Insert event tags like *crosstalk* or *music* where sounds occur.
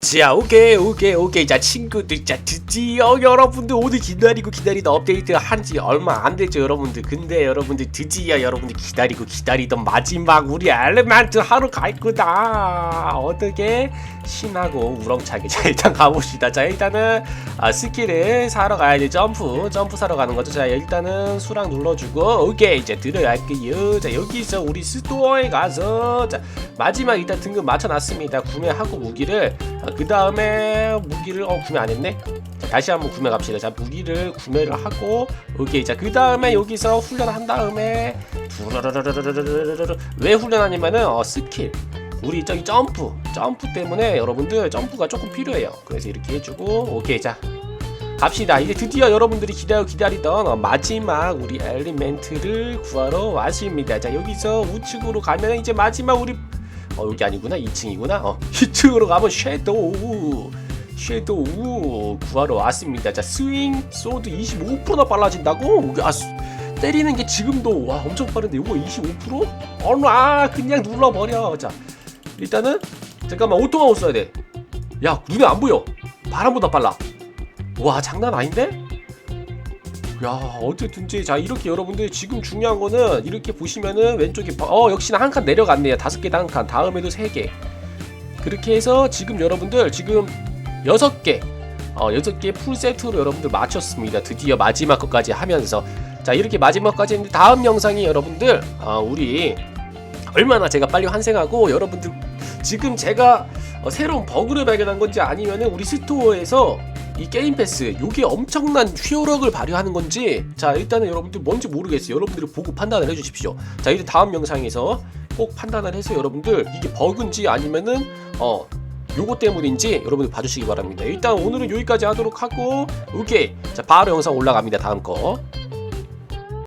자 오케이 오케이 오케이. 자 친구들 자 드디어 여러분들 오늘 기다리고 기다리던 업데이트 한지 얼마 안 됐죠 여러분들. 근데 여러분들 드디어 여러분들 기다리고 기다리던 마지막 우리 엘레멘트 하러 갈 거다. 어떻게 심하고 우렁차게. *laughs* 자 일단 가봅시다. 자 일단은 아, 스킬을 사러 가야지 점프 점프 사러 가는 거죠. 자 일단은 수락 눌러주고 오케이. 이제 들어갈게요. 자 여기서 우리 스토어에 가서 자 마지막 일단 등급 맞춰놨습니다. 구매하고 무기를. 아, 그 다음에 무기를 어 구매 안했네? 자 다시 한번 구매 갑시다. 자 무기를 구매를 하고 오케이. 자그 다음에 여기서 훈련한 다음에 두루루루루루루루왜 훈련하냐면은 어, 스킬. 우리 저기 점프 점프 때문에 여러분들 점프가 조금 필요해요. 그래서 이렇게 해주고 오케이 자. 갑시다. 이제 드디어 여러분들이 기다려 기다리던 어, 마지막 우리 엘리멘트를 구하러 왔습니다. 자 여기서 우측으로 가면 이제 마지막 우리 어 여기 아니구나. 2층이구나. 어 *laughs* 2층으로 가면 섀도우. 섀도우 구하러 왔습니다. 자 스윙 소드 25%나 빨라진다고? 아 수- 때리는 게 지금도 와 엄청 빠른데. 이거 25%? 어나 그냥 눌러버려. 자 일단은 잠깐만 오토마우 써야 돼 야 눈에 안 보여. 바람보다 빨라. 와 장난 아닌데? 야 어쨌든지 자 이렇게 여러분들 지금 중요한 거는 이렇게 보시면은 왼쪽에 바- 어 역시나 한 칸 내려갔네요. 다섯 개당 한 칸. 다음에도 세 개. 그렇게 해서 지금 여러분들 지금 여섯 개. 어, 여섯 개풀 세트로 여러분들 맞췄습니다. 드디어 마지막 것까지 하면서. 자 이렇게 마지막까지 했는데 다음 영상이 여러분들 어, 우리 얼마나 제가 빨리 환생하고 여러분들 지금 제가 어, 새로운 버그를 발견한 건지 아니면은 우리 스토어에서 이 게임 패스 요게 엄청난 효력을 발휘하는 건지 자 일단은 여러분들 뭔지 모르겠어요. 여러분들이 보고 판단을 해주십시오. 자 이제 다음 영상에서 꼭 판단을 해서 여러분들 이게 버그인지 아니면은 어 요거 때문인지 여러분들 봐주시기 바랍니다. 일단 오늘은 여기까지 하도록 하고 오케이. 자 바로 영상 올라갑니다. 다음 거